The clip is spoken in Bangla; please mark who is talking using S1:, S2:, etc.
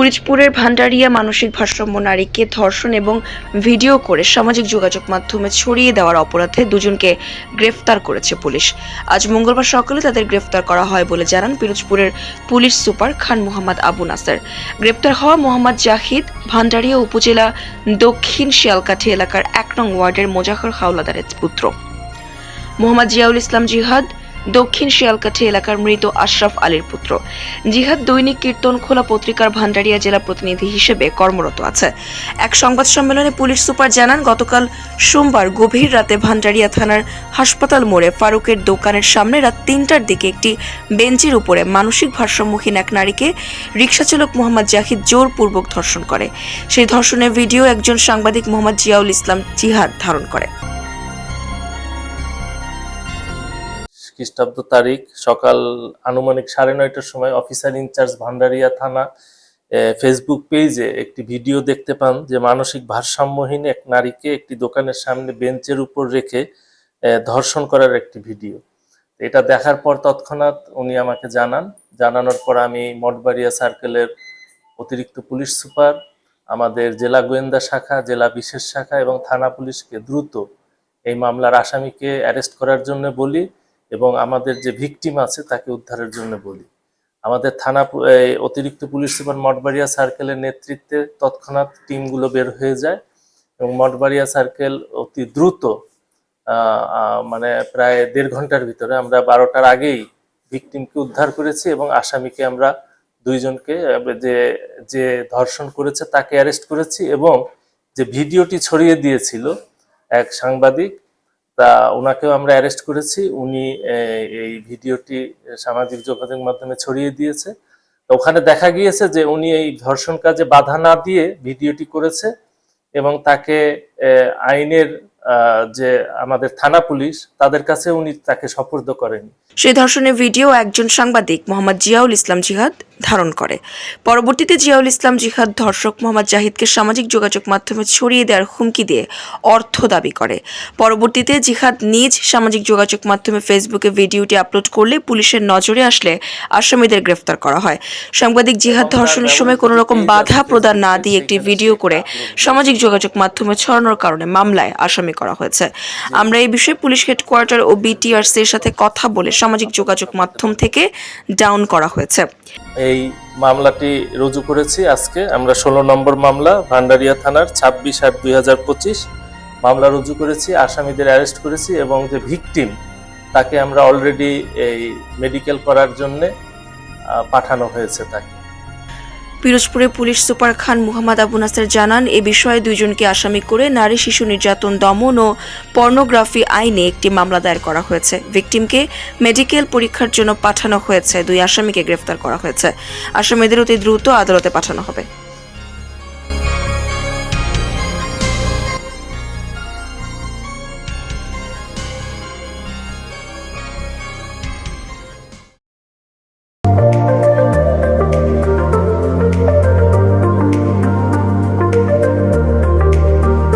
S1: পুলিশপুরের ভান্ডারিয়া মানসিক ভারসাম্য নারীকে ধর্ষণ এবং ভিডিও করে সামাজিক যোগাযোগ মাধ্যমে ছড়িয়ে দেওয়ার অপরাধে দুজনকে গ্রেফতার করেছে পুলিশ। আজ মঙ্গলবার সকালে তাদের গ্রেফতার করা হয় বলে জানান পিরোজপুরের পুলিশ সুপার খান মোহাম্মদ আবু নাসের। গ্রেপ্তার হওয়া মোহাম্মদ জাহিদ ভান্ডারিয়া উপজেলা দক্ষিণ শিয়ালকাঠি এলাকার এক নং ওয়ার্ডের মোজাফর হাওলাদারের পুত্র। মোহাম্মদ জিয়াউল ইসলাম জিহাদ দক্ষিণ শিয়ালকাঠি এলাকার মৃত আশরাফ আলীর পুত্র। জিহাদ দৈনিক কীর্তন খোলা পত্রিকার ভান্ডারিয়া জেলা প্রতিনিধি হিসেবে কর্মরত আছে। এক সংবাদ সম্মেলনে পুলিশ সুপার জানান, গতকাল সোমবার গভীর রাতে ভান্ডারিয়া থানার হাসপাতাল মোড়ে ফারুকের দোকানের সামনে রাত তিনটার দিকে একটি বেঞ্চের উপরে মানসিক ভারসাম্যহীন এক নারীকে রিক্সাচালক মোহাম্মদ জাহিদ জোরপূর্বক ধর্ষণ করে। সেই ধর্ষণের ভিডিও একজন সাংবাদিক মোহাম্মদ জিয়াউল ইসলাম জিহাদ ধারণ করে।
S2: খ্রিস্টাব্দ তারিখ, সকাল আনুমানিক সাড়ে নয়টার সময় অফিসার ইনচার্জ ভান্ডারিয়া থানা ফেসবুক পেজে একটি ভিডিও দেখতে পান যে মানসিক ভারসাম্যহীন এক নারীকে একটি দোকানের সামনে বেঞ্চের উপর রেখে ধর্ষণ করার একটি ভিডিও এটা দেখার পর তৎক্ষণাৎ উনি আমাকে জানান। জানানোর পর আমি মঠবাড়িয়া সার্কেলের অতিরিক্ত পুলিশ সুপার, আমাদের জেলা গোয়েন্দা শাখা, জেলা বিশেষ শাখা এবং থানা পুলিশকে দ্রুত এই মামলার আসামিকে অ্যারেস্ট করার জন্য বলি। এবং আমাদের যে ভিকটিম আছে তাকে উদ্ধারের জন্য বলি। আমাদের থানা অতিরিক্ত পুলিশ সুপার মঠবাড়িয়া সার্কেলের নেতৃত্বে তৎক্ষণাৎ টিমগুলো বের হয়ে যায় এবং মঠবাড়িয়া সার্কেল অতি দ্রুত মানে প্রায় দেড় ঘণ্টার ভিতরে আমরা বারোটার আগেই ভিকটিমকে উদ্ধার করেছি এবং আসামিকে আমরা দুইজনকে যে যে ধর্ষণ করেছে তাকে অ্যারেস্ট করেছি এবং যে ভিডিওটি ছড়িয়ে দিয়েছিল এক সাংবাদিক তা ওনাকেও আমরা অ্যারেস্ট করেছি। উনি এই ভিডিওটি সামাজিক যোগাযোগ মাধ্যমে ছড়িয়ে দিয়েছে। তো ওখানে দেখা গিয়েছে যে উনি এই ধর্ষণ কাজে বাধা না দিয়ে ভিডিওটি করেছে এবং তাকে আইনের যে আমাদের থানা পুলিশ, তাদের কাছে উনি তাকে সপর্দ করেনি।
S1: সেই ধর্ষণের ভিডিও একজন সাংবাদিক, মোহাম্মদ জিয়াউল ইসলাম জিহাদ ধারণ করে। পরবর্তীতে জিয়াউল ইসলাম জিহাদ ধর্ষক মোহাম্মদ জাহিদকে সামাজিক যোগাযোগ মাধ্যমে ছড়িয়ে দেওয়ার হুমকি দিয়ে অর্থ দাবি করে। পরবর্তীতে জিহাদ নিজ সামাজিক যোগাযোগ মাধ্যমে ফেসবুকে ভিডিওটি আপলোড করলে পুলিশের নজরে আসলে আসামিদের গ্রেফতার করা হয়। সাংবাদিক জিহাদ ধর্ষণের সময় কোনো রকম বাধা প্রদান না দিয়ে একটি ভিডিও করে। সামাজিক যোগাযোগ মাধ্যমে ছড়ানোর কারণে মামলায় আসামি করা হয়েছে। আমরা এই বিষয়ে পুলিশ হেডকোয়ার্টার ও বিটিআরসির সাথে কথা বলে সামাজিক যোগাযোগ মাধ্যম থেকে ডাউন করা হয়েছে।
S2: এই মামলাটি রুজু করেছি আজকে। আমরা ষোলো নম্বর মামলা, ভান্ডারিয়া থানার ছাব্বিশ আট দুই হাজার পঁচিশ। মামলা রুজু করেছি, আসামিদের অ্যারেস্ট করেছি এবং যে ভিকটিম, তাকে আমরা অলরেডি এই মেডিকেল করার জন্যে পাঠানো হয়েছে তাকে।
S1: পিরোজপুরে পুলিশ সুপার খান মুহাম্মদ আবু নাসের জানান, এ বিষয়ে দুইজনকে আসামি করে নারী, শিশু নির্যাতন, দমন ও পর্নোগ্রাফি আইনে একটি মামলা দায়ের করা হয়েছে। ভিকটিমকে মেডিকেল পরীক্ষার জন্য পাঠানো হয়েছে। দুই আসামিকে গ্রেফতার করা হয়েছে। আসামিদের অতি দ্রুত আদালতে পাঠানো হবে।